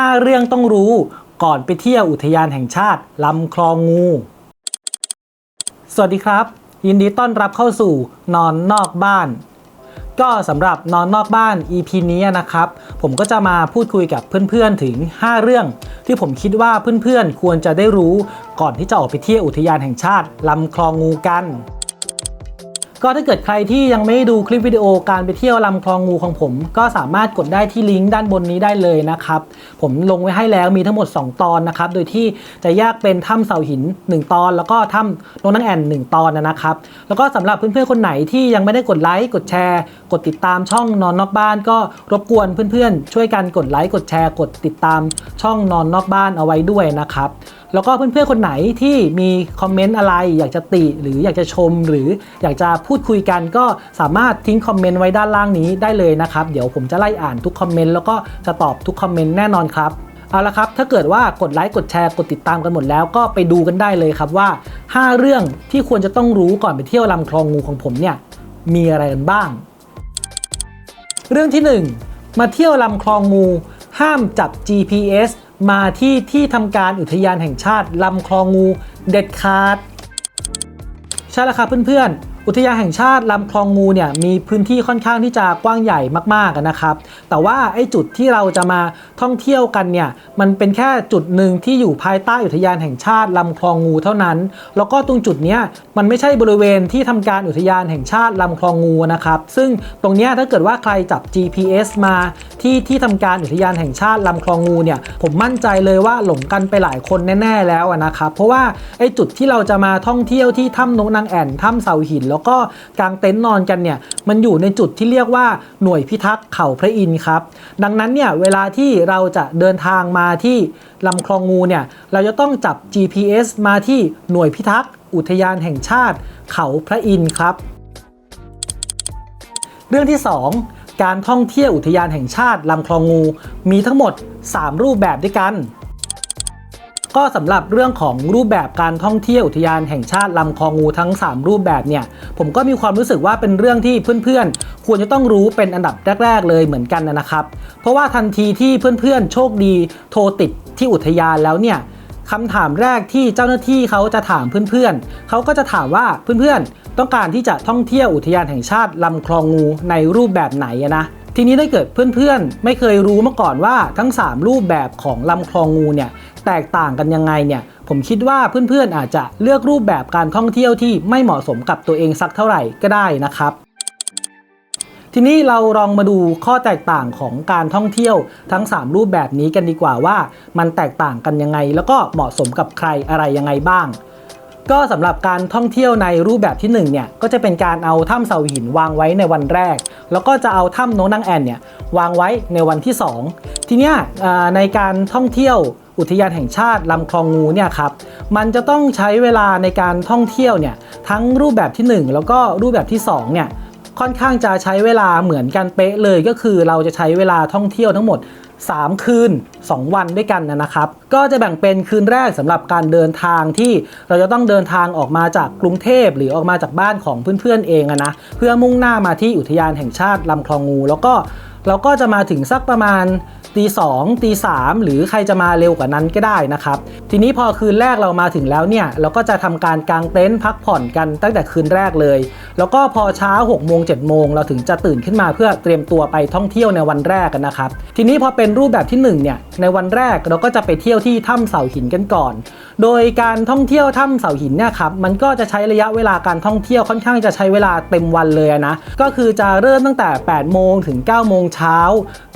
5 เรื่องต้องรู้ก่อนไปเที่ยวอุทยานแห่งชาติลำคลองงู สวัสดีครับ ยินดีต้อนรับเข้าสู่นอนนอกบ้าน ก็สำหรับนอนนอกบ้าน EP นี้นะครับ ผมก็จะมาพูดคุยกับเพื่อนๆถึง 5 เรื่อง ที่ผมคิดว่าเพื่อนๆควรจะได้รู้ ก่อนที่จะออกไปเที่ยวอุทยานแห่งชาติลำคลองงูกัน ก็ถ้าเกิดใครที่ยังไม่ไดดูคลิปวิดีโอการไปเที่ยวลำคลองงูของผม ก็สามารถกดได้ที่ลิงก์ด้านบนนี้ได้เลยนะครับ ผมลงไว้ให้แล้วมีทั้งหมด 2 ตอนนะครับ โดยที่จะแยกเป็นถ้ำเสาหิน 1 ตอน แล้วก็ถ้ำนงนังแอ่น 1 ตอนนะครับ แล้วก็สำหรับเพื่อนๆคนไหนที่ยังไม่ได้กดไลค์กดแชร์ กดติดตามช่องนอนนอกบ้าน ก็รบกวนเพื่อนๆ ช่วยกันกดไลค์กดแชร์ กดติดตามช่องนอนนอกบ้านเอาไว้ด้วยนะครับ แล้วก็เพื่อนๆคนไหนที่มีคอมเมนต์อะไร อยากจะติหรืออยากจะชม หรืออยากจะพูดคุยกันก็สามารถทิ้งคอมเมนต์ไว้ด้านล่างนี้ได้เลยนะครับ เดี๋ยวผมจะไล่อ่านทุกคอมเมนต์แล้วก็จะตอบทุกคอมเมนต์แน่นอนครับเอาละครับ ถ้าเกิดว่ากดไลค์กดแชร์กดติดตามกันหมดแล้วก็ไปดูกันได้เลยครับว่า 5 เรื่องที่ควรจะต้องรู้ก่อนไปเที่ยวลำคลองงูของผมเนี่ยมีอะไรกันบ้าง เรื่องที่ 1 มาเที่ยวลำคลองงู ห้ามจับ GPS มาที่ที่ทำการอุทยานแห่งชาติลำคลองงูเด็ดขาด ใช่แล้วครับเพื่อนๆ อุทยานแห่งชาติลำคลองงูเนี่ยมีพื้นที่ค่อนข้างที่จะกว้างใหญ่มากๆนะครับ แต่ว่าไอ้จุดที่เราจะมาท่องเที่ยวกันเนี่ยมันเป็นแค่จุดหนึ่งที่อยู่ภายใต้อุทยานแห่งชาติลำคลองงูเท่านั้น แล้วก็ตรงจุดเนี้ยมันไม่ใช่บริเวณที่ทำการอุทยานแห่งชาติลำคลองงูนะครับ ซึ่งตรงเนี้ยถ้าเกิดว่าใครจับ GPS มาที่ที่ทำการอุทยานแห่งชาติลำคลองงูเนี่ยผมมั่นใจเลยว่าหลงกันไปหลายคนแน่ ๆแล้วนะครับ เพราะว่าไอ้จุดที่เราจะมาท่องเที่ยวที่ถ้ำนกนางแอ่นถ้ำเสาหินแล้วก็กางเต็นท์นอนกันเนี่ยมันอยู่ในจุดที่เรียกว่าหน่วยพิทักษ์เขาพระอินทร์ครับ ดังนั้นเนี่ยเวลาที่เราจะเดินทางมาที่ลำคลองงูเนี่ยเราจะต้องจับ GPS มาที่หน่วยพิทักษ์อุทยานแห่งชาติ เขาพระอินทร์ครับ เรื่องที่ 2 การท่องเที่ยวอุทยานแห่งชาติลำคลองงูมีทั้งหมด 3 รูปแบบด้วยกัน ก็สำหรับเรื่องของรูปแบบการท่องเที่ยวอุทยานแห่งชาติลำคลองงูทั้ง 3 รูปแบบเนี่ย ผมก็มีความรู้สึกว่าเป็นเรื่องที่เพื่อนๆ ควรจะต้องรู้เป็นอันดับแรก ๆ เลยเหมือนกันนะครับ เพราะว่าทันทีที่เพื่อนๆ โชคดีโทรติดที่อุทยานแล้วเนี่ยคำถามแรกที่เจ้าหน้าที่เขาจะถามเพื่อนๆ เขาก็จะถามว่าเพื่อนๆ ต้องการที่จะท่องเที่ยวอุทยานแห่งชาติลำคลองงูในรูปแบบไหนนะ ทีนี้ได้เกิดเพื่อนๆ ไม่เคยรู้มาก่อนว่าทั้ง 3 รูปแบบของลำคลองงูเนี่ยแตกต่างกันยังไงเนี่ยผมคิดว่าเพื่อนๆ อาจจะเลือกรูปแบบการท่องเที่ยวที่ไม่เหมาะสมกับตัวเองสักเท่าไหร่ก็ได้นะครับ ทีนี้เราลองมาดูข้อแตกต่างของการท่องเที่ยวทั้ง 3 รูปแบบนี้กันดีกว่าว่า มันแตกต่างกันยังไง แล้วก็เหมาะสมกับใครอะไรยังไงบ้าง ก็สำหรับการท่องเที่ยวในรูปแบบที่1เนี่ยก็จะเป็นการเอาถ้ำเสาหินวางไว้ในวันแรก แล้วก็จะเอาถ้ำโนนางแอนเนี่ยวางไว้ในวันที่ 2 ทีเนี้ยในการท่องเที่ยวอุทยานแห่งชาติลำคลองงูเนี่ยครับมันจะต้องใช้เวลาในการท่องเที่ยวเนี่ยทั้งรูปแบบที่ 1 แล้วก็รูปแบบที่2เนี่ยค่อนข้างจะใช้เวลาเหมือนกันเป๊ะเลยก็คือเราจะใช้เวลาท่องเที่ยวทั้งหมด 3 คืน 2 วันด้วยกันนะครับ ก็จะแบ่งเป็นคืนแรกสำหรับการเดินทางที่เราจะต้องเดินทางออกมาจากกรุงเทพหรือออกมาจากบ้านของเพื่อนๆเองนะเพื่อมุ่งหน้ามาที่อุทยานแห่งชาติลำคลองงู แล้วก็เราก็จะมาถึงสักประมาณ ตีสองตีสามหรือใครจะมาเร็วกว่านั้นก็ได้นะครับ ทีนี้พอคืนแรกเรามาถึงแล้วเนี่ย เราก็จะทำการกางเต็นท์พักผ่อนกันตั้งแต่คืนแรกเลย แล้วก็พอเช้า6กโมงเจ็ดโมงเราถึงจะตื่นขึ้นมาเพื่อเตรียมตัวไปท่องเที่ยวในวันแรกกันนะครับ ทีนี้พอเป็นรูปแบบที่1เนี่ยในวันแรกเราก็จะไปเที่ยวที่ถ้ำเสาหินกันก่อน โดยการท่องเที่ยวถ้ำเสาหินเนี่ยครับมันก็จะใช้ระยะเวลาการท่องเที่ยวค่อนข้างจะใช้เวลาเต็มวันเลยนะก็คือจะเริ่มตั้งแต่8โมงถึง9โมงเช้า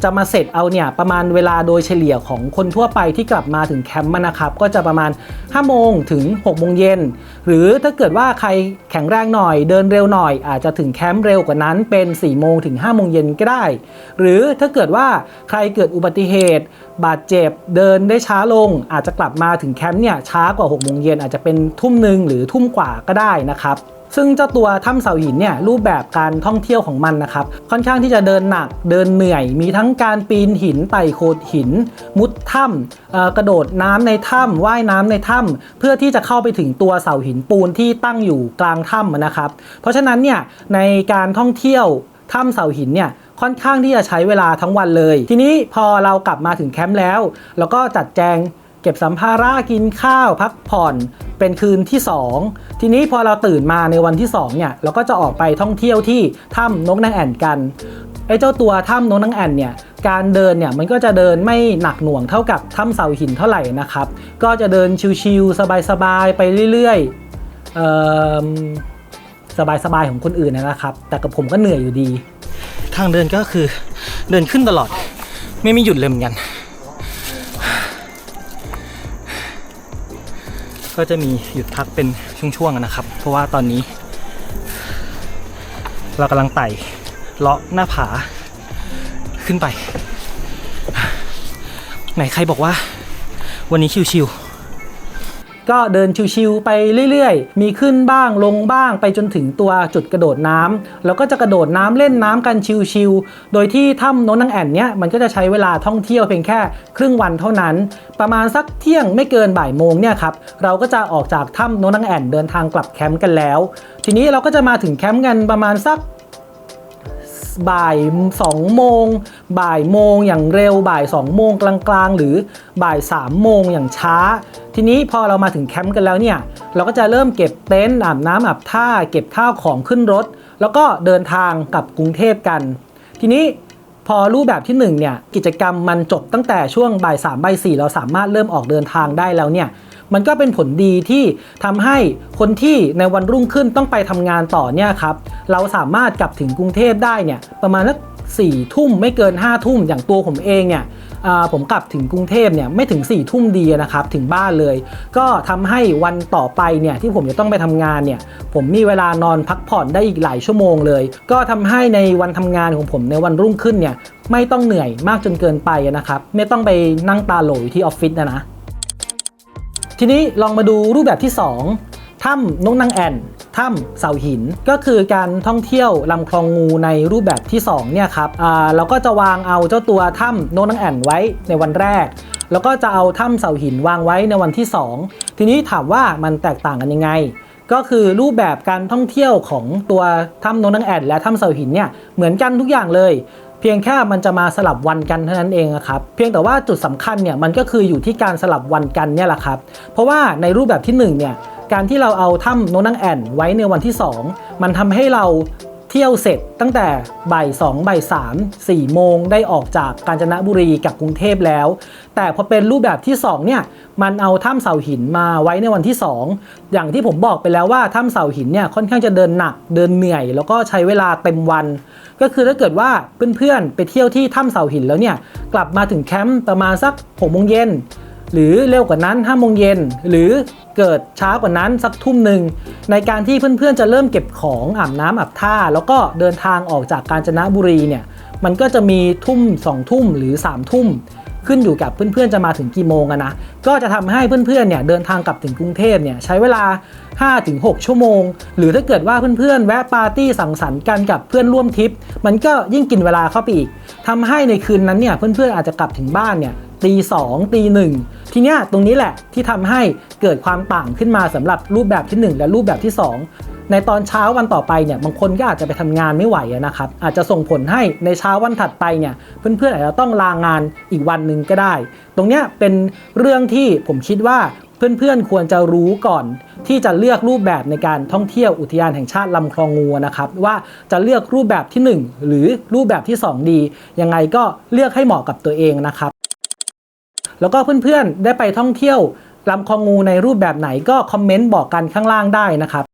จะมาเสร็จเอาเนี่ยประมาณเวลาโดยเฉลี่ยของคนทั่วไปที่กลับมาถึงแคมป์นะครับ ก็จะประมาณ 5 โมงถึง 6 โมงเย็น หรือถ้าเกิดว่าใครแข็งแรงหน่อยเดินเร็วหน่อย อาจจะถึงแคมป์เร็วกว่านั้นเป็น 4 โมงถึง 5 โมงเย็นก็ได้ หรือถ้าเกิดว่าใครเกิดอุบัติเหตุ บาดเจ็บเดินได้ช้าลง อาจจะกลับมาถึงแคมป์เนี่ยช้ากว่า 6 โมงเย็นอาจจะเป็นทุ่มหนึ่งหรือทุ่มกว่าก็ได้นะครับ ซึ่งเจ้าตัวถ้ำเสาหินเนี่ยรูปแบบการท่องเที่ยวของมันนะครับ ค่อนข้างที่จะเดินหนักเดินเหนื่อย มีทั้งการปีนหินไต่โขดหิน มุดถ้ำกระโดดน้ำในถ้ำว่ายน้ำในถ้ำเพื่อที่จะเข้าไปถึงตัวเสาหินปูนที่ตั้งอยู่กลางถ้ำนะครับ เพราะฉะนั้นเนี่ยในการท่องเที่ยวถ้ำเสาหินเนี่ยค่อนข้างที่จะใช้เวลาทั้งวันเลย ทีนี้พอเรากลับมาถึงแคมป์แล้ว เราก็จัดแจง ก็บสัมภาระกินข้าวพักผ่อนเป็นคืนที่ 2 ทีนี้พอเราตื่นมาในวันที่2เนี่ยเราก็จะออกไปท่องเที่ยวที่ถ้ำนกนางแอ่นกันไอ้เจ้าตัวถ้ำนกนางแอ่นเนี่ยการเดินเนี่ยมันก็จะเดินไม่หนักหน่วงเท่ากับถ้ำเสาหินเท่าไหร่นะครับ ก็จะเดินชิวๆสบายๆไปเรื่อยๆเอิ่มสบายๆของคนอื่นนะครับ แต่กับผมก็เหนื่อยอยู่ดี ทางเดินก็คือเดินขึ้นตลอด ไม่มีหยุดเลยเหมือนกัน ก็จะมีหยุดพักเป็นช่วงๆนะครับ เพราะว่าตอนนี้ เรากำลังไต่เลาะหน้าผาขึ้นไป ไหนใครบอกว่า วันนี้ชิวๆ ก็เดินชิวๆไปเรื่อยๆ มีขึ้นบ้างลงบ้างไปจนถึงตัวจุดกระโดดน้ำแล้วก็จะกระโดดน้ำเล่นน้ำกันชิวๆโดยที่ถ้ำโนนนางแอ่นเนี้ยมันก็จะใช้เวลาท่องเที่ยวเพียงแค่ครึ่งวันเท่านั้น ประมาณสักเที่ยงไม่เกินบ่ายโมงเนี่ยครับเราก็จะออกจากถ้ำโนนนางแอ่นเดินทางกลับแคมป์กันแล้ว ทีนี้เราก็จะมาถึงแคมป์กันประมาณสักบ่าย2โมง บ่ายโมงอย่างเร็ว บ่าย2โมงกลางๆ หรือบ่าย3โมงอย่างช้า ทีนี้พอเรามาถึงแคมป์กันแล้วเนี่ย เราก็จะเริ่มเก็บเต็นท์อาบน้ำอาบท่า เก็บข้าวของขึ้นรถ แล้วก็เดินทางกลับกรุงเทพกัน ทีนี้พอรูปแบบที่1เนี่ยกิจกรรมมันจบตั้งแต่ช่วงบ่าย3บ่าย4เราสามารถเริ่มออกเดินทางได้แล้วเนี่ยมันก็เป็นผลดีที่ทำให้คนที่ในวันรุ่งขึ้นต้องไปทำงานต่อเนี่ยครับเราสามารถกลับถึงกรุงเทพได้เนี่ยประมาณสักสี่ทุ่มไม่เกิน5้าทุ่มอย่างตัวผมเองเนี่ย ผมกลับถึงกรุงเทพเนี่ยไม่ถึง4ี่ทุ่มดีนะครับถึงบ้านเลย ก็ทำให้วันต่อไปเนี่ยที่ผมจะต้องไปทำงานเนี่ยผมมีเวลานอนพักผ่อนได้อีกหลายชั่วโมงเลย ก็ทำให้ในวันทำงานของผมในวันรุ่งขึ้นเนี่ยไม่ต้องเหนื่อยมากจนเกินไปนะครับไม่ต้องไปนั่งตาโหลอยู่ที่ออฟฟิศนะนะทีนี้ลองมาดูรูปแบบที่2ถ้ำนกนางแอ่น ถ้ำเสาหิน ก็คือการท่องเที่ยวลำคลองงูในรูปแบบที่2เนี่ยครับอ่าเราก็จะวางเอาเจ้าตัวถ้ำโนนางแอ่นไว้ในวันแรก แล้วก็จะเอาถ้ำเสาหินวางไว้ในวันที่ 2 ทีนี้ถามว่ามันแตกต่างกันยังไงก็คือรูปแบบการท่องเที่ยวของตัวถ้ำนนางแอ่นและถ้ำเสาหินเนี่ยเหมือนกันทุกอย่างเลย เพียงแค่มันจะมาสลับวันกันเท่านั้นเองครับเพียงแต่ว่าจุดสำคัญเนี่ยมันก็คืออยู่ที่การสลับวันกันเนี่ยแหละครับ เพราะว่าในรูปแบบที่1เนี่ย การที่เราเอาถ้ำโนนางแอ่นไว้ในวันที่ 2 มันทำให้เราเที่ยวเสร็จตั้งแต่บ่าย2บ่าย3 4 โมงได้ออกจากกาญจนบุรีกับกรุงเทพแล้ว แต่พอเป็นรูปแบบที่ 2 เนี่ย มันเอาถ้ำเสาหินมาไว้ในวันที่ 2 อย่างที่ผมบอกไปแล้วว่าถ้ำเสาหินเนี่ยค่อนข้างจะเดินหนักเดินเหนื่อย แล้วก็ใช้เวลาเต็มวัน ก็คือถ้าเกิดว่าเพื่อนๆไปเที่ยวที่ถ้ำเสาหินแล้วเนี่ยกลับมาถึงแคมป์ประมาณสัก6โมงเย็นหรือเร็วกว่านั้น5โมงเย็นหรือ เกิดช้ากว่านั้นสักทุ่มหนึ่งในการที่เพื่อนๆจะเริ่มเก็บของอาบน้ำอาบท่า แล้วก็เดินทางออกจากกาญจนบุรีเนี่ยมันก็จะมีทุ่ม 2 ทุ่มหรือ 3 ทุ่ม ขึ้นอยู่กับเพื่อนๆจะมาถึงกี่โมงนะก็จะทำให้เพื่อนๆเนี่ยเดินทางกลับถึงกรุงเทพเนี่ยใช้เวลา 5-6 ชั่วโมง หรือถ้าเกิดว่าเพื่อนๆ แวะปาร์ตี้สังสรรค์กันกับเพื่อนร่วมทริป มันก็ยิ่งกินเวลาเข้าไปอีกทำให้ในคืนนั้นเนี่ยเพื่อนๆอาจจะกลับถึงบ้านเนี่ย ตีสองตีหนึ่งทีเนี้ยตรงนี้แหละที่ทำให้เกิดความต่างขึ้นมาสำหรับรูปแบบที่ 1 และรูปแบบที่ 2 ในตอนเช้าวันต่อไปเนี่ยบางคนก็อาจจะไปทำงานไม่ไหวนะครับอาจจะส่งผลให้ในเช้าวันถัดไปเนี่ยเพื่อนๆอาจจะต้องลางานอีกวันหนึ่งก็ได้ ตรงเนี้ยเป็นเรื่องที่ผมคิดว่าเพื่อนๆ ควรจะรู้ก่อนที่จะเลือกรูปแบบในการท่องเที่ยวอุทยานแห่งชาติลำคลองงูนะครับว่าจะเลือกรูปแบบที่ 1 หรือรูปแบบที่ 2 ดี ยังไงก็เลือกให้เหมาะกับตัวเองนะครับ แล้วก็เพื่อนๆได้ไปท่องเที่ยวลำคลองงูในรูปแบบไหนก็คอมเมนต์บอกกันข้างล่างได้นะครับ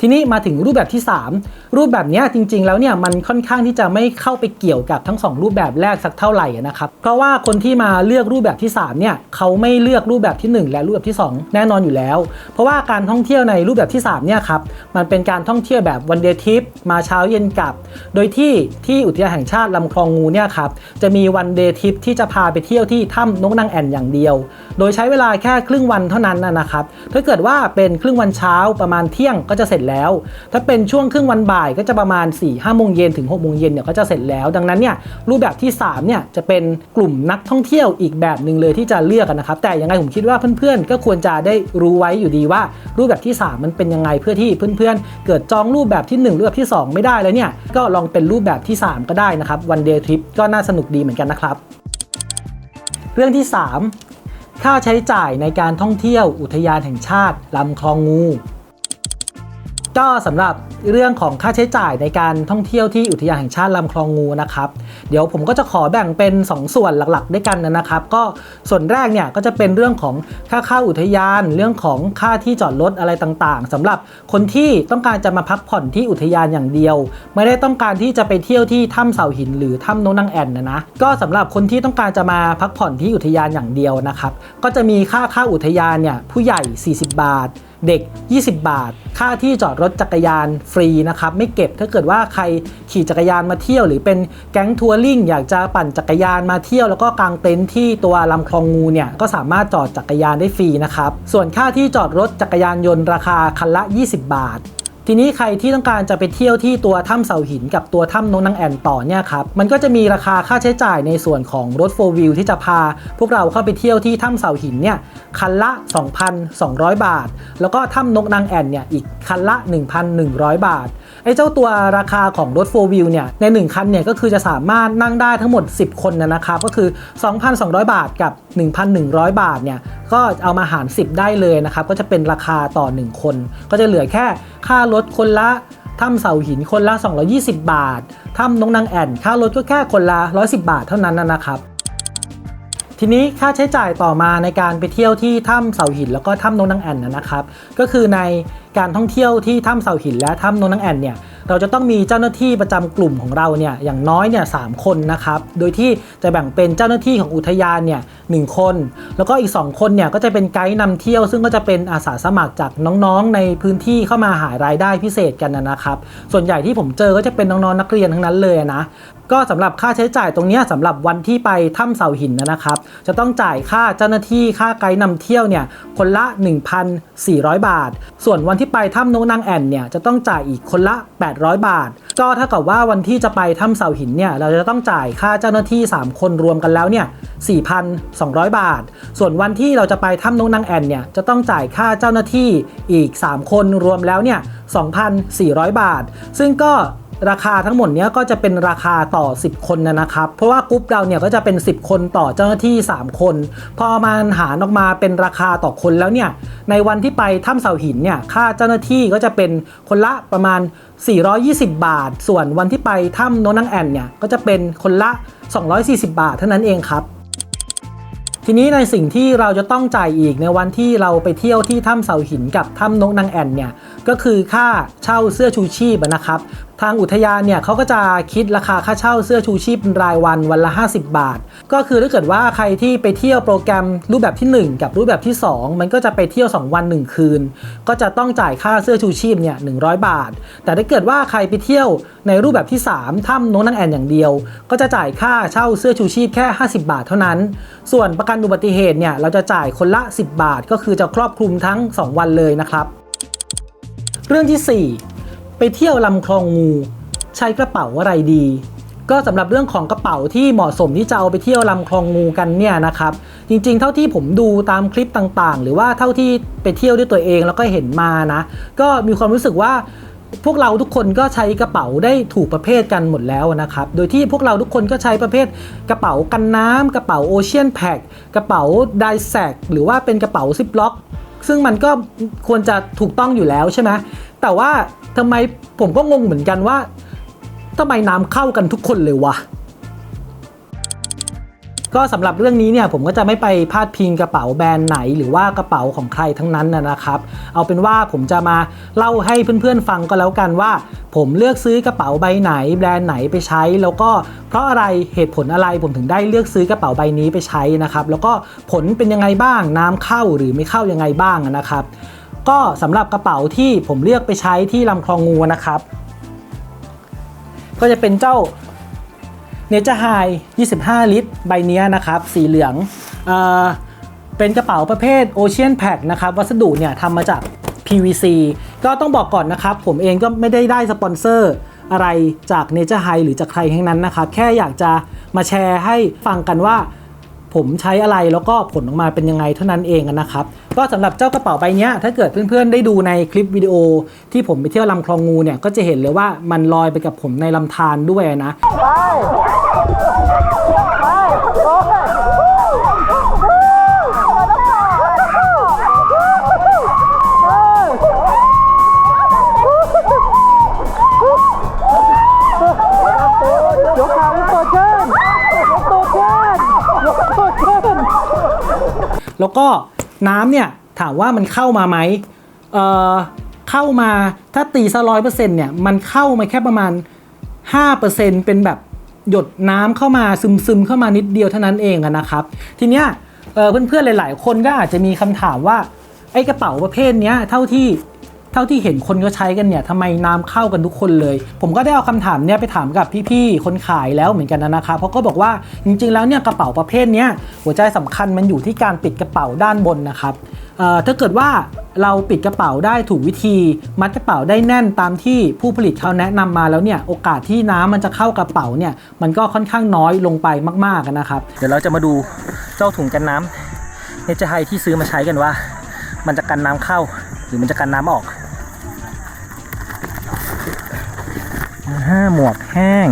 ทีนี้มาถึงรูปแบบที่ 3 รูปแบบนี้จริง ๆ แล้วเนี่ยมันค่อนข้างที่จะไม่เข้าไปเกี่ยวกับทั้ง 2 รูปแบบแรกสักเท่าไหร่นะครับเพราะว่าคนที่มาเลือกรูปแบบที่3เนี่ยเขาไม่เลือกรูปแบบที่ 1 และรูปแบบที่ 2 แน่นอนอยู่แล้ว เพราะว่าการท่องเที่ยวในรูปแบบที่3เนี่ยครับมันเป็นการท่องเที่ยวแบบวันเดย์ทริปมาเช้าเย็นกลับ โดยที่ที่อุทยานแห่งชาติลำคลองงูเนี่ยครับจะมีวันเดย์ทริปที่จะพาไปเที่ยวที่ถ้ำนกนางแอ่นอย่างเดียว โดยใช้เวลาแค่ครึ่งวันเท่านั้นนะนะครับถ้าเกิดว่าเป็นครึ่งวันเช้าประมาณเที่ยงก็จะเสร็จแล้ว ถ้าเป็นช่วงครึ่งวันบ่ายก็จะประมาณ4ี่ห้าโมงเย็นถึง6กโมงเย็นเนี่ยก็จะเสร็จแล้ว ดังนั้นเนี่ยรูปแบบที่3เนี่ยจะเป็นกลุ่มนักท่องเที่ยวอีกแบบหนึ่งเลยที่จะเลือกกันนะครับ แต่ยังไงผมคิดว่าเพื่อนๆ ก็ควรจะได้รู้ไว้อยู่ดีว่า รูปแบบที่ 3 มันเป็นยังไงเพื่อที่เพื่อนๆ เกิดจองรูปแบบที่ 1 รูปแบบที่ 2 ไม่ได้แล้วเนี่ยก็ลองเป็นรูปแบบที่ 3 ก็ได้นะครับวันเดย์ทริปก็น่าสนุกดีเหมือนกันนะครับ เรื่องที่ 3 ค่าใช้จ่ายในการท่องเที่ยวอุทยานแห่งชาติลำคลองงู ก็สำหรับเรื่องของค่าใช้จ่ายในการท่องเที่ยวที่อุทยานแห่งชาติลำคลองงูนะครับเดี๋ยวผมก็จะขอแบ่งเป็น 2 ส่วนหลักๆ ด้วยกันนะครับ ก็ส่วนแรกเนี่ยก็จะเป็นเรื่องของค่าเข้าอุทยาน เรื่องของค่าที่จอดรถอะไรต่างๆสำหรับคนที่ต้องการจะมาพักผ่อนที่อุทยานอย่างเดียว ไม่ได้ต้องการที่จะไปเที่ยวที่ถ้ำเสาหินหรือถ้ำโนนางแอนนะนะก็สำหรับคนที่ต้องการจะมาพักผ่อนที่อุทยานอย่างเดียวนะครับก็จะมีค่าเข้าอุทยานเนี่ยผู้ใหญ่ 40 บาทเด็ก 20 บาท ค่าที่จอดรถจักรยานฟรีนะครับ ไม่เก็บถ้าเกิดว่าใครขี่จักรยานมาเที่ยว หรือเป็นแก๊งทัวริ่งอยากจะปั่นจักรยานมาเที่ยว แล้วก็กางเต็นท์ที่ตัวลำคลองงูเนี่ยก็สามารถจอดจักรยานได้ฟรีนะครับ ส่วนค่าที่จอดรถจักรยานยนต์ราคาคันละ 20 บาท ทีนี้ใครที่ต้องการจะไปเที่ยวที่ตัวถ้ำเสาหินกับตัวถ้ำนงนางแอ่นต่อเนี่ยครับ มันก็จะมีราคาค่าใช้จ่ายในส่วนของรถโฟวิวที่จะพา พวกเราเข้าไปเที่ยวที่ถ้ำเสาหินเนี่ยคันละ 2,200 บาท แล้วก็ถ้ำนกนางแอ่นเนี่ยอีกคันละ 1,100 บาท ไอ้เจ้าตัวราคาของรถโฟวิวเนี่ยใน 1 คันเนี่ยก็คือจะสามารถนั่งได้ทั้งหมด 10 คนนะครับก็คือ 2,200 บาทกับ 1,100 บาทเนี่ยก็เอามาหาร 10 ได้เลยนะครับก็จะเป็นราคาต่อ 1 คน ก็จะเหลือแค่ค่ารถคนละถ้ำเสาหินคนละ 220 บาท ถ้ำนกนางแอ่น ค่ารถก็แค่คนละ 110 บาทเท่านั้นนะครับ ทีนี้ค่าใช้จ่ายต่อมาในการไปเที่ยวที่ถ้ำเสาหินแล้วก็ถ้ำนกนางแอ่นนะครับ ก็คือใน การท่องเที่ยวที่ถ้ำเสาหินและถ้ำนนางแอนเนี่ยเราจะต้องมีเจ้าหน้าที่ประจำกลุ่มของเราเนี่ยอย่างน้อยเนี่ยสามคนนะครับ โดยที่จะแบ่งเป็นเจ้าหน้าที่ของอุทยานเนี่ยหนึ่งคน แล้วก็อีก 2 คนเนี่ยก็จะเป็นไกด์นำเที่ยว ซึ่งก็จะเป็นอาสาสมัครจากน้องๆ ในพื้นที่เข้ามาหารายได้พิเศษกันนะครับ ส่วนใหญ่ที่ผมเจอก็จะเป็นน้องๆนักเรียนทั้งนั้นเลยนะก็สำหรับค่าใช้จ่ายตรงนี้ยสำหรับวันที่ไปถ้ำเสาหินนะครับ จะต้องจ่ายค่าเจ้าหน้าที่ค่าไกด์นำเที่ยวเนี่ยคนละ 1,400 บาท ส่วนวันที่ไปถ้ำนกนางแอ่นเนี่ยจะต้องจ่ายอีกคนละ 800 บาท ก็เท่ากับว่าวันที่จะไปถ้ำเสาหินเนี่ยเราจะต้องจ่ายค่าเจ้าหน้าที่ 3 คนรวมกันแล้วเนี่ย4,200 บาท ส่วนวันที่เราจะไปถ้ำนกนางแอ่นเนี่ยจะต้องจ่ายค่าเจ้าหน้าที่อีก 3 คนรวมแล้วเนี่ย2,400 บาท ซึ่งก็ ราคาทั้งหมดเนี้ยก็จะเป็นราคาต่อ 10 คนนะนะครับ เพราะว่ากรุ๊ปเราเนี่ยก็จะเป็น 10 คนต่อเจ้าหน้าที่ 3 คน พอมาหารออกมาเป็นราคาต่อคนแล้วเนี่ยในวันที่ไปถ้ำเสาหินเนี่ยค่าเจ้าหน้าที่ก็จะเป็นคนละประมาณ 420 บาท ส่วนวันที่ไปถ้ำโนนางแอ่นเนี่ยก็จะเป็นคนละ 240 บาทเท่านั้นเองครับทีนี้ในสิ่งที่เราจะต้องจ่ายอีกในวันที่เราไปเที่ยวที่ถ้ำเสาหินกับถ้ำนกนางแอ่นเนี่ย ก็คือค่าเช่าเสื้อชูชีพนะครับ ทางอุทยานเนี่ยเขาก็จะคิดราคาค่าเช่าเสื้อชูชีพรายวันวันละ 50 บาท ก็คือถ้าเกิดว่าใครที่ไปเที่ยวโปรแกรมรูปแบบที่ 1 กับรูปแบบที่ 2 มันก็จะไปเที่ยว 2 วัน 1 คืน ก็จะต้องจ่ายค่าเสื้อชูชีพเนี่ย100บาท แต่ถ้าเกิดว่าใครไปเที่ยวในรูปแบบที่ 3ถ้ำนกนางแอนอย่างเดียว ก็จะจ่ายค่าเช่าเสื้อชูชีพแค่ 50 บาทเท่านั้น ส่วนประกันอุบัติเหตุเนี่ยเราจะจ่ายคนละ 10 บาท ก็คือจะครอบคลุมทั้ง 2 วันเลยนะครับ เรื่องที่ 4 ไปเที่ยวลำคลองงู ใช้กระเป๋าอะไรดี ก็สำหรับเรื่องของกระเป๋าที่เหมาะสมที่จะเอาไปเที่ยวลำคลองงูกันเนี่ยนะครับ จริงๆ เท่าที่ผมดูตามคลิปต่างๆ หรือว่าเท่าที่ไปเที่ยวด้วยตัวเองแล้วก็เห็นมานะ ก็มีความรู้สึกว่าพวกเราทุกคนก็ใช้กระเป๋าได้ถูกประเภทกันหมดแล้วนะครับ โดยที่พวกเราทุกคนก็ใช้ประเภทกระเป๋ากันน้ำกระเป๋าโอเชียนแพ็คกระเป๋าไดแซกหรือว่าเป็นกระเป๋าซิปล็อก ซึ่งมันก็ควรจะถูกต้องอยู่แล้วใช่ไหมแต่ว่าทำไมผมก็งงเหมือนกันว่าทำไมน้ำเข้ากันทุกคนเลยวะ ก็สำหรับเรื่องนี้เนี่ยผมก็จะไม่ไปพาดพิงกระเป๋าแบรนด์ไหน หรือว่ากระเป๋าของใครทั้งนั้นนะครับ เอาเป็นว่าผมจะมาเล่าให้เพื่อนๆฟังก็แล้วกันว่า ผมเลือกซื้อกระเป๋าใบไหน แบรนด์ไหนไปใช้ แล้วก็เพราะอะไรเหตุผลอะไรผมถึงได้เลือกซื้อกระเป๋าใบนี้ไปใช้นะครับ แล้วก็ผลเป็นยังไงบ้าง น้ำเข้าหรือไม่เข้ายังไงบ้างนะครับ ก็สำหรับกระเป๋าที่ผมเลือกไปใช้ที่ลำคลองงูนะครับ ก็จะเป็นเจ้า เนเจอร์ไฮ25 ลิตร ใบนี้นะครับ สีเหลืองเอ่อเป็นกระเป๋าประเภทโอเชียนแพ็คนะครับ วัสดุเนี่ยทำมาจาก PVC ก็ต้องบอกก่อนนะครับ ผมเองก็ไม่ได้ได้สปอนเซอร์อะไรจาก Nature High หรือจากใครทั้งนั้นนะครับ แค่อยากจะมาแชร์ให้ฟังกันว่า ผมใช้อะไรแล้วก็ผลออกมาเป็นยังไงเท่านั้นเองนะครับ ก็สำหรับเจ้ากระเป๋าใบนี้ถ้าเกิดเพื่อนๆ ได้ดูในคลิปวิดีโอที่ผมไปเที่ยวลำคลองงูเนี่ยก็จะเห็นเลยว่ามันลอยไปกับผมในลำธารด้วยนะ แล้วก็น้ำเนี่ยถามว่ามันเข้ามาไหมเอ่อเข้ามาถ้าตีซะร้อยเปอร์เซ็นต์เนี่ยมันเข้ามาแค่ประมาณ 5%เป็นแบบหยดน้ำเข้ามาซึมซึมเข้ามานิดเดียวเท่านั้นเองนะครับ ทีเนี้ยเเพื่อนๆหลาย ๆ คนก็อาจจะมีคำถามว่าไอ้กระเป๋าประเภทเนี้ยเท่าที่ ท่าที่เห็นคนเขาใช้กันเนี่ยทำไมน้ำเข้ากันทุกคนเลย ผมก็ได้เอาคำถามเนี้ยไปถามกับพี่ๆคนขายแล้วเหมือนกันนะครับเพราะก็บอกว่าจริงๆแล้วเนี่ยกระเป๋าประเภทเนี้ยหัวใจสำคัญมันอยู่ที่การปิดกระเป๋าด้านบนนะครับถ้าเกิดว่าเราปิดกระเป๋าได้ถูกวิธี มัดกระเป๋าได้แน่นตามที่ผู้ผลิตเขาแนะนำมาแล้วเนี่ยโอกาสที่น้ำมันจะเข้ากระเป๋าเนี่ยมันก็ค่อนข้างน้อยลงไปมากๆนะครับ เดี๋ยวเราจะมาดูเจ้าถุงกันน้ำเนจไฮที่ซื้อมาใช้กันว่า มันจะกันน้ำเข้าหรือมันจะกันน้ำออก ห้าหมวกแห้ง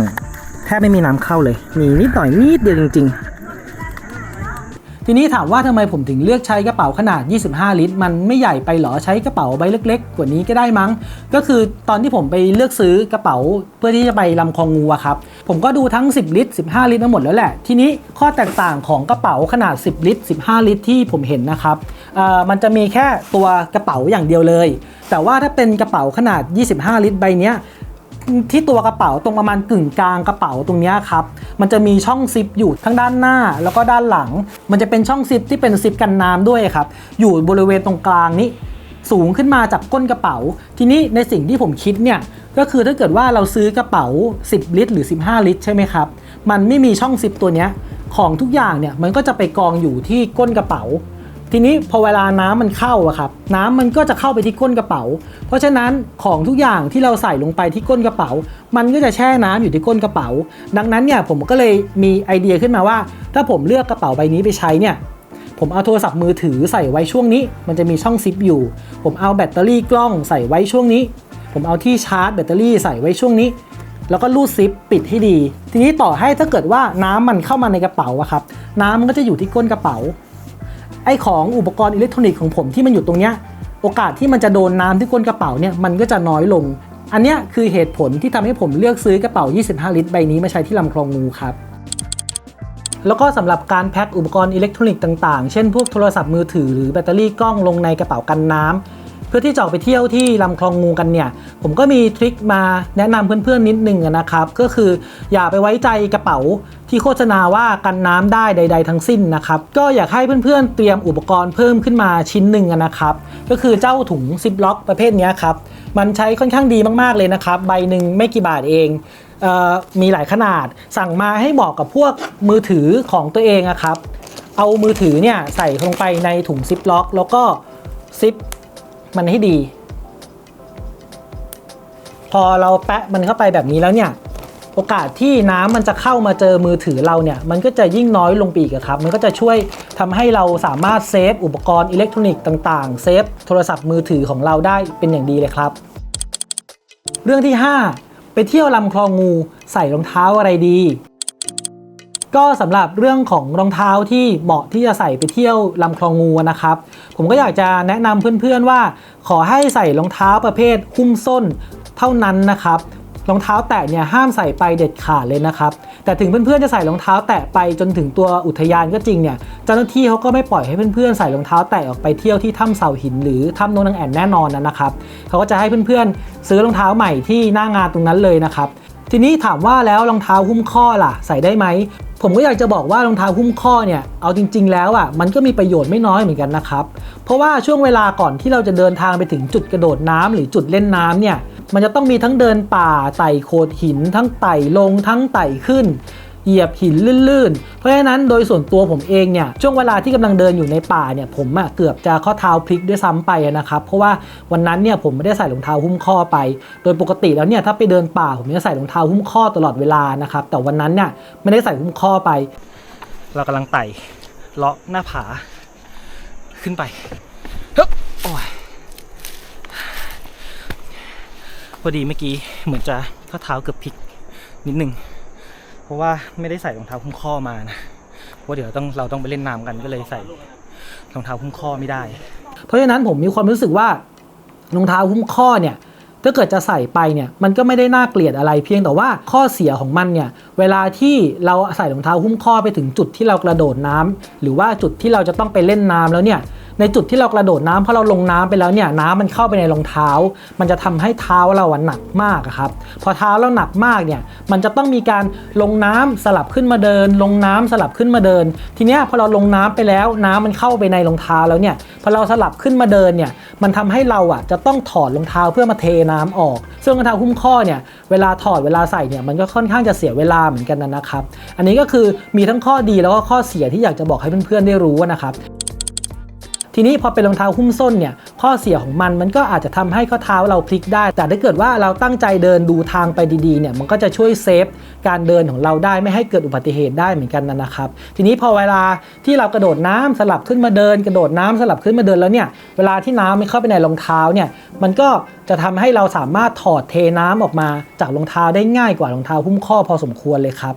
แทบไม่มีน้ำเข้าเลย มีนิดหน่อยนิดเดียวจริง ๆ ทีนี้ถามว่าทำไมผมถึงเลือกใช้กระเป๋าขนาด 25 ลิตร มันไม่ใหญ่ไปหรอใช้กระเป๋าใบเล็ก ๆ กว่านี้ก็ได้มั้ง ก็คือตอนที่ผมไปเลือกซื้อกระเป๋าเพื่อที่จะไปลำคลองงูครับ ผมก็ดูทั้ง 10 ลิตร 15 ลิตรมาหมดแล้วแหละ ทีนี้ข้อแตกต่างของกระเป๋าขนาด 10 ลิตร 15 ลิตร ที่ผมเห็นนะครับมันจะมีแค่ตัวกระเป๋าอย่างเดียวเลย แต่ว่าถ้าเป็นกระเป๋าขนาด 25 ลิตรใบเนี้ย ที่ตัวกระเป๋าตรงประมาณกึ่งกลางกระเป๋าตรงนี้ครับมันจะมีช่องซิปอยู่ทั้งด้านหน้าแล้วก็ด้านหลัง มันจะเป็นช่องซิปที่เป็นซิปกันน้ำด้วยครับอยู่บริเวณตรงกลางนี้สูงขึ้นมาจากก้นกระเป๋า ทีนี้ในสิ่งที่ผมคิดเนี่ยก็คือถ้าเกิดว่าเราซื้อกระเป๋า 10 ลิตร หรือ 15 ลิตร ใช่ไหมครับ มันไม่มีช่องซิปตัวนี้ของทุกอย่างเนี่ยมันก็จะไปกองอยู่ที่ก้นกระเป๋า ทีนี้พอเวลาน้ำมันเข้าอะครับน้ำมันก็จะเข้าไปที่ก้นกระเป๋า เพราะฉะนั้นของทุกอย่างที่เราใส่ลงไปที่ก้นกระเป๋า มันก็จะแช่น้ำอยู่ที่ก้นกระเป๋า ดังนั้นเนี่ยผมก็เลยมีไอเดียขึ้นมาว่า ถ้าผมเลือกกระเป๋าใบนี้ไปใช้เนี่ยผมเอาโทรศัพท์มือถือใส่ไว้ช่วงนี้ มันจะมีช่องซิปอยู่ ผมเอาแบตเตอรี่กล้องใส่ไว้ช่วงนี้ ผมเอาที่ชาร์จแบตเตอรี่ใส่ไว้ช่วงนี้ แล้วก็รูดซิปปิดให้ดี ทีนี้ต่อให้ถ้าเกิดว่าน้ำมันเข้ามาในกระเป๋าอะครับ น้ำมันก็จะอยู่ที่ก้นกระเป๋า ไอของอุปกรณ์อิเล็กทรอนิกส์ของผมที่มันอยู่ตรงเนี้ยโอกาสที่มันจะโดนน้ำที่ก้นกระเป๋าเนี่ยมันก็จะน้อยลง อันเนี้ยคือเหตุผลที่ทำให้ผมเลือกซื้อกระเป๋า 25 ลิตรใบนี้มาใช้ที่ลำคลองงูครับแล้วก็สำหรับการแพ็คอุปกรณ์อิเล็กทรอนิกส์ต่างๆ เช่นพวกโทรศัพท์มือถือหรือแบตเตอรี่กล้องลงในกระเป๋ากันน้ำเพื่อที่จะออกไปเที่ยวที่ลำคลองงูกันเนี่ย ผมก็มีทริคมาแนะนำเพื่อนๆนิดนึงนะครับ ก็คืออย่าไปไว้ใจกระเป๋าที่โฆษณาว่ากันน้ำได้ใด ๆ ทั้งสิ้นนะครับ ก็อยากให้เพื่อนๆเตรียมอุปกรณ์เพิ่มขึ้นมาชิ้นหนึ่งนะครับ ก็คือเจ้าถุงซิปล็อกประเภทนี้ครับ มันใช้ค่อนข้างดีมากๆเลยนะครับ ใบหนึ่งไม่กี่บาทเองมีหลายขนาดสั่งมาให้เหมาะกับพวกมือถือของตัวเองอะครับ เอามือถือเนี่ยใส่ลงไปในถุงซิปล็อก แล้วก็ซิป มันให้ดี พอเราแปะมันเข้าไปแบบนี้แล้วเนี่ย โอกาสที่น้ำมันจะเข้ามาเจอมือถือเราเนี่ย มันก็จะยิ่งน้อยลงไปอีกครับ มันก็จะช่วยทำให้เราสามารถเซฟอุปกรณ์อิเล็กทรอนิกส์ต่างๆ เซฟโทรศัพท์มือถือของเราได้เป็นอย่างดีเลยครับ เรื่องที่ 5 ไปเที่ยวลำคลองงูใส่รองเท้าอะไรดี ก็สำหรับเรื่องของรองเท้าที่เหมาะที่จะใส่ไปเที่ยวลำคลองงูนะครับ ผมก็อยากจะแนะนำเพื่อนๆว่า ขอให้ใส่รองเท้าประเภทหุ้มส้นเท่านั้นนะครับรองเท้าแตะเนี่ยห้ามใส่ไปเด็ดขาดเลยนะครับ แต่ถึงเพื่อนๆจะใส่รองเท้าแตะไปจนถึงตัวอุทยานก็จริงเนี่ยเจ้าหน้าที่เขาก็ไม่ปล่อยให้เพื่อนๆใส่รองเท้าแตะออกไปเที่ยวที่ถ้ำเสาหินหรือถ้ำโนนางแอ่นแน่นอนนะครับเขาก็จะให้เพื่อนๆซื้อรองเท้าใหม่ที่หน้างานตรงนั้นเลยนะครับ ทีนี้ถามว่าแล้วรองเท้าหุ้มข้อล่ะ ใส่ได้ไหม ผมก็อยากจะบอกว่ารองเท้าหุ้มข้อเนี่ย เอาจริง ๆ แล้วอะมันก็มีประโยชน์ไม่น้อยเหมือนกันนะครับ เพราะว่าช่วงเวลาก่อนที่เราจะเดินทางไปถึงจุดกระโดดน้ำหรือจุดเล่นน้ำเนี่ยมันจะต้องมีทั้งเดินป่าไต่โขดหิน ทั้งไต่ลงทั้งไต่ขึ้น เหยียบหินลื่นๆ เพราะฉะนั้นโดยส่วนตัวผมเองเนี่ยช่วงเวลาที่กำลังเดินอยู่ในป่าเนี่ยผมอะเกือบจะข้อเท้าพลิกด้วยซ้ำไปนะครับเพราะว่าวันนั้นเนี่ยผมไม่ได้ใส่รองเท้าหุ้มข้อไป โดยปกติแล้วเนี่ยถ้าไปเดินป่าผมจะใส่รองเท้าหุ้มข้อตลอดเวลานะครับแต่วันนั้นเนี่ยไม่ได้ใส่หุ้มข้อไป เรากำลังไต่เลาะหน้าผาขึ้นไปเฮ้ยโอ้ยพอดีเมื่อกี้เหมือนจะข้อเท้าเกือบพลิกนิดนึง เพราะว่าไม่ได้ใส่รองเท้าหุ้มข้อมานะเพราะเดี๋ยวต้องเราต้องไปเล่นน้ำกันก็เลยใส่รองเท้าหุ้มข้อไม่ได้ เพราะฉะนั้นผมมีความรู้สึกว่ารองเท้าหุ้มข้อเนี่ยถ้าเกิดจะใส่ไปเนี่ยมันก็ไม่ได้น่าเกลียดอะไรเพียงแต่ว่าข้อเสียของมันเนี่ยเวลาที่เราใส่รองเท้าหุ้มข้อไปถึงจุดที่เรากระโดดน้ำหรือว่าจุดที่เราจะต้องไปเล่นน้ำแล้วเนี่ย ในจุดที่เรากระโดดน้ำเพราะเราลงน้ำไปแล้วเนี่ยน้ำมันเข้าไปในรองเท้า มันจะทำให้เท้าเราอะหนักมากอะครับพอเท้าเราหนักมากเนี่ยมันจะต้องมีการลงน้ำสลับขึ้นมาเดิน ลงน้ำสลับขึ้นมาเดิน ทีเนี้ยพอเราลงน้ำไปแล้วน้ำมันเข้าไปในรองเท้าแล้วเนี่ยพอเราสลับขึ้นมาเดินเนี่ยมันทำให้เราอะจะต้องถอดรองเท้าเพื่อมาเทน้ำออก ซึ่งรองเท้าหุ้มข้อเนี่ยเวลาถอดเวลาใส่เนี่ยมันก็ค่อนข้างจะเสียเวลาเหมือนกันนะครับ อันนี้ก็คือมีทั้งข้อดีแล้วก็ข้อเสียที่อยากจะบอกให้เพื่อนๆได้รู้นะครับ ทีนี้พอเป็นรองเท้าหุ้มส้นเนี่ยข้อเสียของมันมันก็อาจจะทำให้ข้อเท้าเราพลิกได้ แต่ถ้าเกิดว่าเราตั้งใจเดินดูทางไปดีๆเนี่ยมันก็จะช่วยเซฟการเดินของเราได้ไม่ให้เกิดอุบัติเหตุได้เหมือนกันนะครับ ทีนี้พอเวลาที่เรากระโดดน้ำสลับขึ้นมาเดิน กระโดดน้ำสลับขึ้นมาเดินแล้วเนี่ยเวลาที่น้ำไม่เข้าไปในรองเท้าเนี่ยมันก็จะทำให้เราสามารถถอดเทน้ำออกมาจากรองเท้าได้ง่ายกว่ารองเท้าหุ้มข้อพอสมควรเลยครับ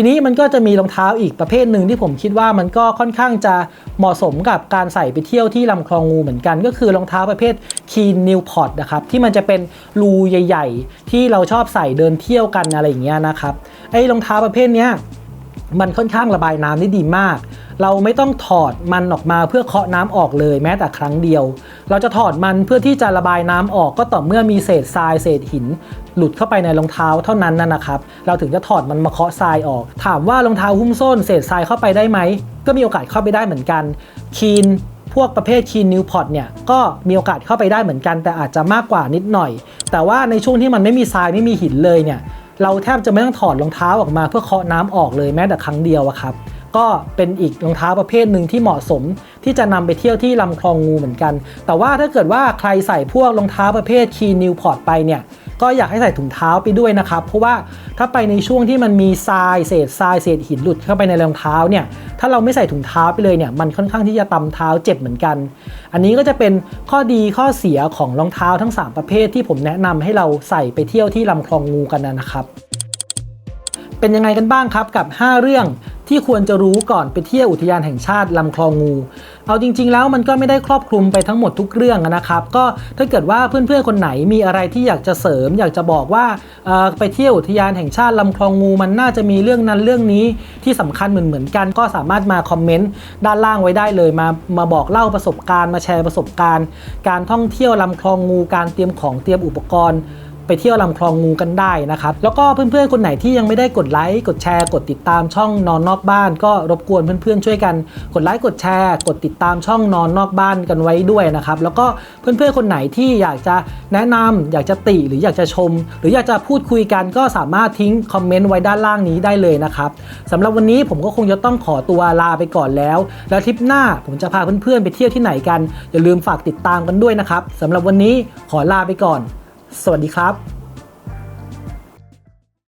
ทีนี้มันก็จะมีรองเท้าอีกประเภทหนึ่งที่ผมคิดว่ามันก็ค่อนข้างจะเหมาะสมกับการใส่ไปเที่ยวที่ลำคลองงูเหมือนกัน ก็คือรองเท้าประเภทคีนนิวพอตนะครับที่มันจะเป็นรูใหญ่ ๆ ที่เราชอบใส่เดินเที่ยวกันอะไรอย่างเงี้ยนะครับไอ้รองเท้าประเภทเนี้ยมันค่อนข้างระบายน้ำได้ดีมาก เราไม่ต้องถอดมันออกมาเพื่อเคาะน้ำออกเลยแม้แต่ครั้งเดียว เราจะถอดมันเพื่อที่จะระบายน้ำออกก็ต่อเมื่อมีเศษทรายเศษหิน หลุดเข้าไปในรองเท้าเท่านั้นนะครับ เราถึงจะถอดมันมาเคาะทรายออก ถามว่ารองเท้าหุ้มส้นเศษทรายเข้าไปได้ไหม ก็มีโอกาสเข้าไปได้เหมือนกันคีนพวกประเภทคีนนิวพอตเนี่ยก็มีโอกาสเข้าไปได้เหมือนกัน แต่อาจจะมากกว่านิดหน่อย แต่ว่าในช่วงที่มันไม่มีทรายไม่มีหินเลยเนี่ยเราแทบจะไม่ต้องถอดรองเท้าออกมาเพื่อเคาะน้ำออกเลยแม้แต่ครั้งเดียวอะครับ ก็เป็นอีกรองเท้าประเภทหนึ่งที่เหมาะสม ที่จะนำไปเที่ยวที่ลำคลองงูเหมือนกัน แต่ว่าถ้าเกิดว่าใครใส่พวกรองเท้าประเภทคีนิวพอร์ตไปเนี่ยก็อยากให้ใส่ถุงเท้าไปด้วยนะครับ เพราะว่าถ้าไปในช่วงที่มันมีทรายเศษทรายเศษหินหลุดเข้าไปในรองเท้าเนี่ย ถ้าเราไม่ใส่ถุงเท้าไปเลยเนี่ย มันค่อนข้างที่จะตำเท้าเจ็บเหมือนกัน อันนี้ก็จะเป็นข้อดีข้อเสียของรองเท้าทั้ง 3 ประเภทที่ผมแนะนำให้เราใส่ไปเที่ยวที่ลำคลองงูกันนะครับ เป็นยังไงกันบ้างครับกับ 5 เรื่อง ที่ควรจะรู้ก่อนไปเที่ยวอุทยานแห่งชาติลำคลองงู เอาจริง ๆ แล้วมันก็ไม่ได้ครอบคลุมไปทั้งหมดทุกเรื่องนะครับ ก็ถ้าเกิดว่าเพื่อนๆคนไหนมีอะไรที่อยากจะเสริม อยากจะบอกว่าไปเที่ยวอุทยานแห่งชาติลำคลองงูมันน่าจะมีเรื่องนั้นเรื่องนี้ที่สำคัญเหมือนๆกัน ก็สามารถมาคอมเมนต์ด้านล่างไว้ได้เลยมามาบอกเล่าประสบการณ์มาแชร์ประสบการณ์ การท่องเที่ยวลำคลองงูการเตรียมของเตรียมอุปกรณ์ ไปเที่ยวลำคลองงูกันได้นะครับ แล้วก็เพื่อนๆ คนไหนที่ยังไม่ได้กดไลค์กดแชร์ กดติดตามช่องนอนนอกบ้าน ก็รบกวนเพื่อนๆช่วยกันกดไลค์กดแชร์ กดติดตามช่องนอนนอกบ้านกันไว้ด้วยนะครับแล้วก็เพื่อนๆคนไหนที่อยากจะแนะนำอยากจะติหรืออยากจะชม หรืออยากจะพูดคุยกันก็สามารถทิ้งคอมเมนต์ไว้ด้านล่างนี้ได้เลยนะครับสำหรับวันนี้ผมก็คงจะต้องขอตัวลาไปก่อนแล้ว แล้วทริปหน้าผมจะพาเพื่อนๆไปเที่ยวที่ไหนกัน อย่าลืมฝากติดตามกันด้วยนะครับสำหรับวันนี้ขอลาไปก่อน สวัสดีครับ